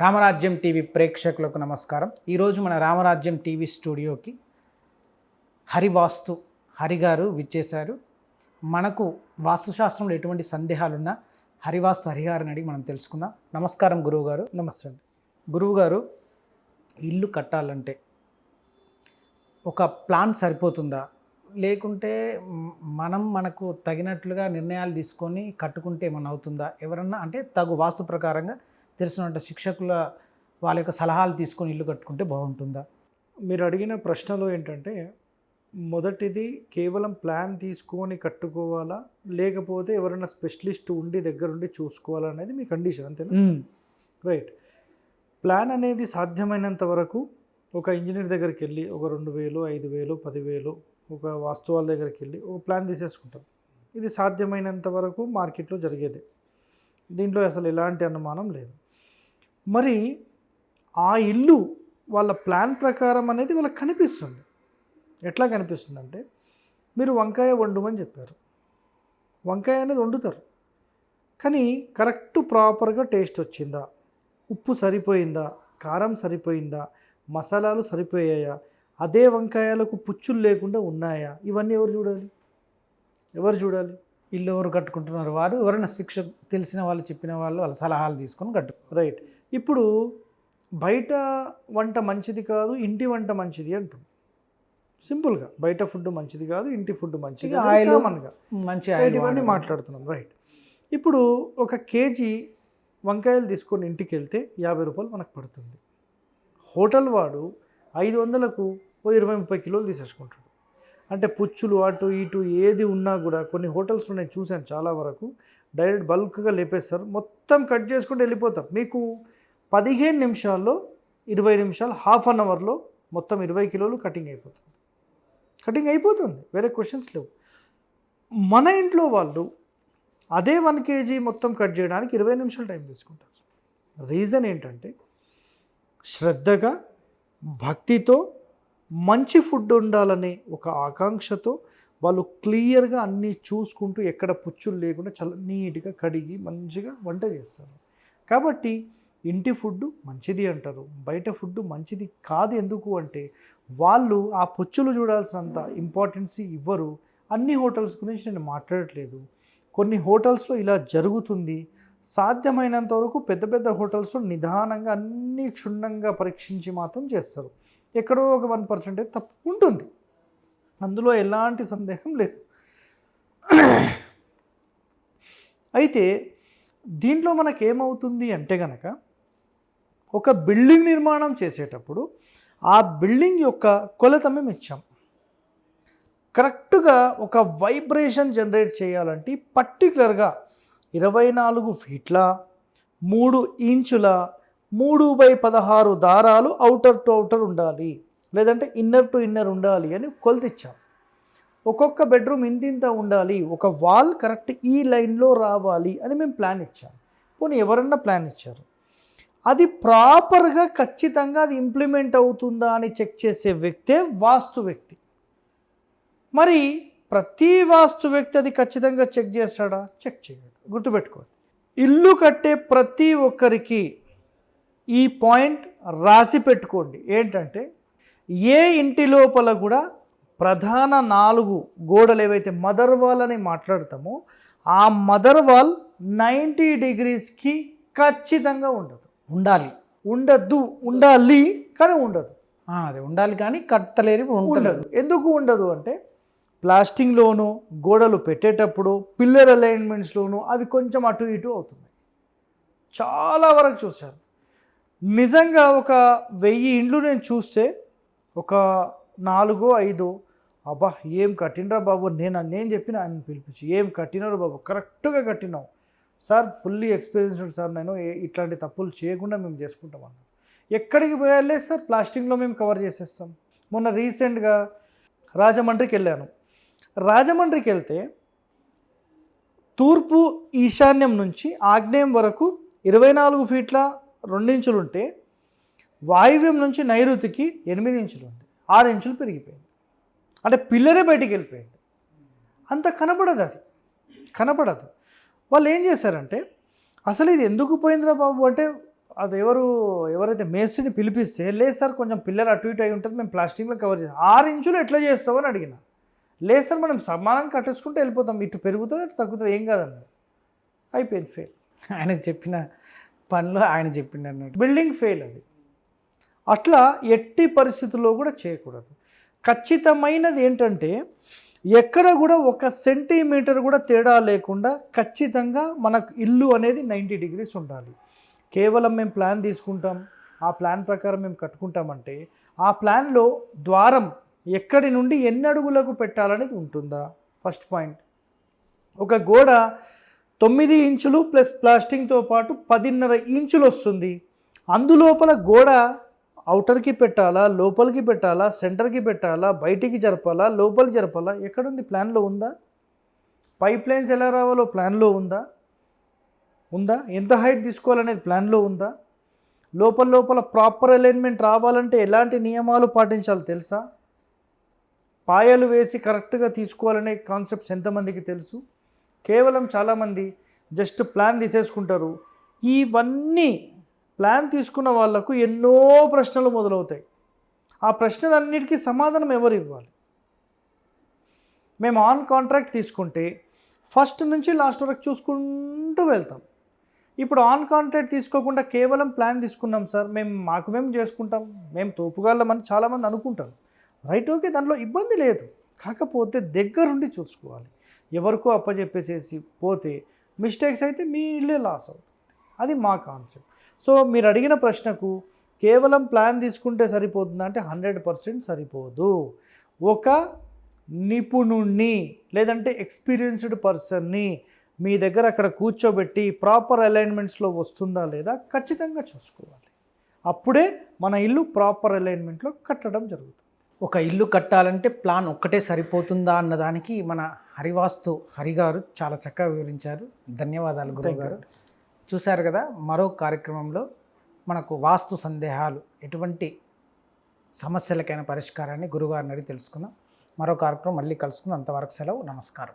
రామరాజ్యం TV ప్రేక్షకులకు నమస్కారం. ఈరోజు మన రామరాజ్యం టీవీ స్టూడియోకి హరివాస్తు హరి గారు విచ్చేశారు. మనకు వాస్తుశాస్త్రంలో ఎటువంటి సందేహాలున్నా హరివాస్తు హరిగారిని అడిగి మనం తెలుసుకుందాం. నమస్కారం గురువు గారు నమస్తే. అండి గురువు గారు ఇల్లు కట్టాలంటే ఒక ప్లాన్ సరిపోతుందా? లేకుంటే మనం మనకు తగినట్లుగా నిర్ణయాలు తీసుకొని కట్టుకుంటే ఏమన్నా అవుతుందా? ఎవరన్నా అంటే తగు వాస్తు ప్రకారంగా తెలిసినటువంటి శిక్షకుల వాళ్ళ యొక్క సలహాలు తీసుకొని ఇల్లు కట్టుకుంటే బాగుంటుందా? మీరు అడిగిన ప్రశ్నలో ఏంటంటే మొదటిది కేవలం ప్లాన్ తీసుకొని కట్టుకోవాలా? లేకపోతే ఎవరైనా స్పెషలిస్ట్ ఉండి దగ్గరుండి చూసుకోవాలా అనేది మీ కండిషన్ అంతేనా? రైట్. ప్లాన్ అనేది సాధ్యమైనంత వరకు ఒక ఇంజనీర్ దగ్గరికి వెళ్ళి ఒక రెండు వేలు ఐదు వేలు పదివేలు ఒక వాస్తు వాళ్ళ దగ్గరికి వెళ్ళి ఒక ప్లాన్ తీసేసుకుంటాం. ఇది సాధ్యమైనంత వరకు మార్కెట్లో జరిగేది. దీంట్లో అసలు ఎలాంటి అనుమానం లేదు. మరి ఆ ఇల్లు వాళ్ళ ప్లాన్ ప్రకారం అనేది వాళ్ళకి కనిపిస్తుంది. ఎట్లా కనిపిస్తుందంటే మీరు వంకాయ వండుమని చెప్పారు. వంకాయ అనేది వండుతారు. కానీ కరెక్ట్ ప్రాపర్గా టేస్ట్ వచ్చిందా? ఉప్పు సరిపోయిందా? కారం సరిపోయిందా? మసాలాలు సరిపోయాయా? అదే వంకాయలకు పుచ్చులు లేకుండా ఉన్నాయా? ఇవన్నీ ఎవరు చూడాలి? ఎవరు చూడాలి? ఇల్లు ఎవరు కట్టుకుంటున్నారు వారు? ఎవరైనా శిక్ష తెలిసిన వాళ్ళు చెప్పిన వాళ్ళు వాళ్ళ సలహాలు తీసుకొని కట్టు రైట్. ఇప్పుడు బయట వంట మంచిది కాదు ఇంటి వంట మంచిది అంటుంది సింపుల్గా. బయట ఫుడ్ మంచిది కాదు ఇంటి ఫుడ్ మంచిది ఆయిల్ కామన్గా మంచి ఆయిల్ ఇవన్నీ. మాట్లాడుతున్నాం రైట్. ఇప్పుడు ఒక కేజీ వంకాయలు తీసుకొని ఇంటికి వెళ్తే యాభై రూపాయలు మనకు పడుతుంది. హోటల్ వాడు ఐదు వందలకు ఓ ఇరవై ముప్పై కిలోలు తీసేసుకుంటాడు. అంటే పుచ్చులు అటు ఇటు ఏది ఉన్నా కూడా కొన్ని హోటల్స్లో నేను చూశాను చాలా వరకు. డైరెక్ట్ బల్క్గా లేపేస్తారు. మొత్తం కట్ చేసుకుంటూ వెళ్ళిపోతారు. మీకు పదిహేను నిమిషాల్లో ఇరవై నిమిషాలు హాఫ్ అన్ అవర్లో మొత్తం ఇరవై కిలోలు కటింగ్ అయిపోతుంది. కటింగ్ అయిపోతుంది. వేరే క్వశ్చన్స్ లేవు. మన ఇంట్లో వాళ్ళు అదే వన్ కేజీ మొత్తం కట్ చేయడానికి ఇరవై నిమిషాలు టైం తీసుకుంటారు. రీజన్ ఏంటంటే శ్రద్ధగా భక్తితో మంచి ఫుడ్ ఉండాలనే ఒక ఆకాంక్షతో వాళ్ళు క్లియర్గా అన్నీ చూసుకుంటూ ఎక్కడ పుచ్చులు లేకుండా చాలా నీట్గా కడిగి మంచిగా వంట చేస్తారు. కాబట్టి ఇంటి ఫుడ్ మంచిది అంటారు. బయట ఫుడ్ మంచిది కాదు ఎందుకు అంటే వాళ్ళు ఆ పుచ్చులు చూడాల్సినంత ఇంపార్టెన్స్ ఇవ్వరు. అన్ని హోటల్స్ గురించి నేను మాట్లాడట్లేదు. కొన్ని హోటల్స్లో ఇలా జరుగుతుంది. సాధ్యమైనంత వరకు పెద్ద పెద్ద హోటల్స్లో నిదానంగా అన్నీ క్షుణ్ణంగా పరీక్షించి మాత్రం చేస్తారు. ఎక్కడో ఒక వన్ పర్సెంటేజ్ తప్పు ఉంటుంది. అందులో ఎలాంటి సందేహం లేదు. అయితే దీంట్లో మనకు ఏమవుతుంది అంటే కనుక ఒక బిల్డింగ్ నిర్మాణం చేసేటప్పుడు ఆ బిల్డింగ్ యొక్క కొలత మేము ఇచ్చాం కరెక్ట్గా ఒక వైబ్రేషన్ జనరేట్ చేయాలంటే పర్టికులర్గా ఇరవై నాలుగు ఫీట్ల మూడు ఇంచుల మూడు బై పదహారు దారాలు అవుటర్ టు అవుటర్ ఉండాలి. లేదంటే ఇన్నర్ టు ఇన్నర్ ఉండాలి అని కొలతిచ్చాం ఒక్కొక్క బెడ్రూమ్ ఇంతింత ఉండాలి. ఒక వాల్ కరెక్ట్ ఈ లైన్లో రావాలి అని మేము ప్లాన్ ఇచ్చాం. పోనీ ఎవరన్నా ప్లాన్ ఇచ్చారు? అది ప్రాపర్గా ఖచ్చితంగా అది ఇంప్లిమెంట్ అవుతుందా అని చెక్ చేసే వ్యక్తే వాస్తు వ్యక్తి. మరి ప్రతి వాస్తు వ్యక్తి అది ఖచ్చితంగా చెక్ చేస్తాడా? చెక్ చేయడు. గుర్తుపెట్టుకోండి. ఇల్లు కట్టే ప్రతి ఒక్కరికి ఈ పాయింట్ రాసి పెట్టుకోండి. ఏంటంటే ఏ ఇంటి లోపల కూడా ప్రధాన నాలుగు గోడలు ఏవైతే మదర్ వాల్ అని మాట్లాడతామో ఆ మదర్ వాల్ నైంటీ డిగ్రీస్కి ఖచ్చితంగా ఉండదు. ఉండాలి. ఉండద్దు ఉండాలి కానీ ఉండదు. అది ఉండాలి కానీ ఉండలేదు ఉండదు. ఎందుకు ఉండదు అంటే ప్లాస్టింగ్లోను గోడలు పెట్టేటప్పుడు పిల్లర్ అలైన్మెంట్స్లోను అవి కొంచెం అటు ఇటు అవుతున్నాయి. చాలా వరకు చూశాను. నిజంగా ఒక వెయ్యి ఇండ్లు నేను చూస్తే ఒక నాలుగో ఐదో అబ్బా ఏం కట్టినరా బాబు? నేను నేను చెప్పిన ఆయన పిలిపించి ఏం కట్టినారు బాబు? కరెక్ట్గా కట్టినావు. సార్ ఫుల్లీ ఎక్స్పీరియన్స్డ్ సార్ నేను ఇట్లాంటి తప్పులు చేయకుండా మేము చేసుకుంటాం అన్నారు. ఎక్కడికి పోయాలే సార్? ప్లాస్టింగ్లో మేము కవర్ చేసేస్తాం. మొన్న రీసెంట్గా రాజమండ్రికి వెళ్ళాను. రాజమండ్రికి వెళ్తే తూర్పు ఈశాన్యం నుంచి ఆగ్నేయం వరకు ఇరవై నాలుగు ఫీట్ల రెండించులు ఉంటే వాయువ్యం నుంచి నైరుతికి ఎనిమిది ఇంచులు ఉంది ఆరు ఇంచులు పెరిగిపోయింది. అంటే పిల్లరే బయటికి వెళ్ళిపోయింది. అంత కనపడదు అది. కనపడదు. వాళ్ళు ఏం చేశారంటే అసలు ఇది ఎందుకు పోయిందిరా బాబు? అంటే అది ఎవరు ఎవరైతే మేస్త్రిని పిలిపిస్తే లేదు సార్ కొంచెం పిల్లలు అటు ఇటు అయి ఉంటుంది మేము ప్లాస్టిక్లో కవర్ చేస్తాం. ఆరు ఇంచులు ఎట్లా చేస్తామని అని అడిగిన. లేదు సార్ మనం సమానంగా కట్టేసుకుంటే వెళ్ళిపోతాం. ఇటు పెరుగుతుంది అటు తగ్గుతుంది ఏం కాదన్న అయిపోయింది ఫెయిల్. ఆయనకు చెప్పిన పనులు ఆయన చెప్పిండు అన్నట్టు బిల్డింగ్ ఫెయిల్ అది. అట్లా ఎట్టి పరిస్థితుల్లో కూడా చేయకూడదు. ఖచ్చితమైనది ఏంటంటే ఎక్కడ కూడా ఒక సెంటీమీటర్ కూడా తేడా లేకుండా ఖచ్చితంగా మనకు ఇల్లు అనేది నైంటీ డిగ్రీస్ ఉండాలి. కేవలం మేము ప్లాన్ తీసుకుంటాం. ఆ ప్లాన్ ప్రకారం మేము కట్టుకుంటామంటే ఆ ప్లాన్లో ద్వారం ఎక్కడి నుండి ఎన్ని అడుగులకు పెట్టాలనేది ఉంటుందా? ఫస్ట్ పాయింట్ ఒక గోడ తొమ్మిది ఇంచులు ప్లస్ ప్లాస్టింగ్తో పాటు పదిన్నర ఇంచులు వస్తుంది. అందులోపల గోడ అవుటర్కి పెట్టాలా లోపలికి పెట్టాలా సెంటర్కి పెట్టాలా బయటికి జరపాలా లోపలికి జరపాలా? ఎక్కడుంది? ప్లాన్లో ఉందా? పైప్ లైన్స్ ఎలా రావాలో ప్లాన్లో ఉందా? ఉందా? ఎంత హైట్ తీసుకోవాలనేది ప్లాన్లో ఉందా? లోపల లోపల ప్రాపర్ అలైన్మెంట్ రావాలంటే ఎలాంటి నియమాలు పాటించాలో తెలుసా? పాయలు వేసి కరెక్ట్గా తీసుకోవాలనే కాన్సెప్ట్స్ ఎంతమందికి తెలుసు? కేవలం చాలామంది జస్ట్ ప్లాన్ తీసేసుకుంటారు. ఇవన్నీ ప్లాన్ తీసుకున్న వాళ్ళకు ఎన్నో ప్రశ్నలు మొదలవుతాయి. ఆ ప్రశ్నలన్నిటికీ సమాధానం ఎవరు ఇవ్వాలి? మేము ఆన్ కాంట్రాక్ట్ తీసుకుంటే ఫస్ట్ నుంచి లాస్ట్ వరకు చూసుకుంటూ వెళ్తాం. ఇప్పుడు ఆన్ కాంట్రాక్ట్ తీసుకోకుండా కేవలం ప్లాన్ తీసుకున్నాం సార్ మేము మాకు మేము చేసుకుంటాం మేము తోపుగాళ్ళమని చాలామంది అనుకుంటారు. రైట్ ఓకే దాంట్లో ఇబ్బంది లేదు. కాకపోతే దగ్గరుండి చూసుకోవాలి. ఎవరికో అప్పచెప్పేసేసి పోతే మిస్టేక్స్ అయితే మీ ఇల్లే లాస్ అవుతుంది అది మా కాన్సెప్ట్ సో మీరు అడిగిన ప్రశ్నకు కేవలం ప్లాన్ తీసుకుంటే సరిపోతుందా అంటే హండ్రెడ్ పర్సెంట్ సరిపోదు. ఒక నిపుణుణ్ణి లేదంటే ఎక్స్పీరియన్స్డ్ పర్సన్ని మీ దగ్గర అక్కడ కూర్చోబెట్టి ప్రాపర్ అలైన్మెంట్స్లో వస్తుందా లేదా ఖచ్చితంగా చూసుకోవాలి. అప్పుడే మన ఇల్లు ప్రాపర్ అలైన్మెంట్లో కట్టడం జరుగుతుంది. ఒక ఇల్లు కట్టాలంటే ప్లాన్ ఒక్కటే సరిపోతుందా అన్నదానికి మన హరివాస్తు హరి గారు చాలా చక్కగా వివరించారు. ధన్యవాదాలు గురువు Thank you. గారు చూశారు కదా మరో కార్యక్రమంలో మనకు వాస్తు సందేహాలు ఎటువంటి సమస్యలకైన పరిష్కారాన్ని గురుగారిని అడిగి తెలుసుకుందాం. మరో కార్యక్రమం మళ్ళీ కలుసుకుందాం. అంతవరకు సెలవు నమస్కారం.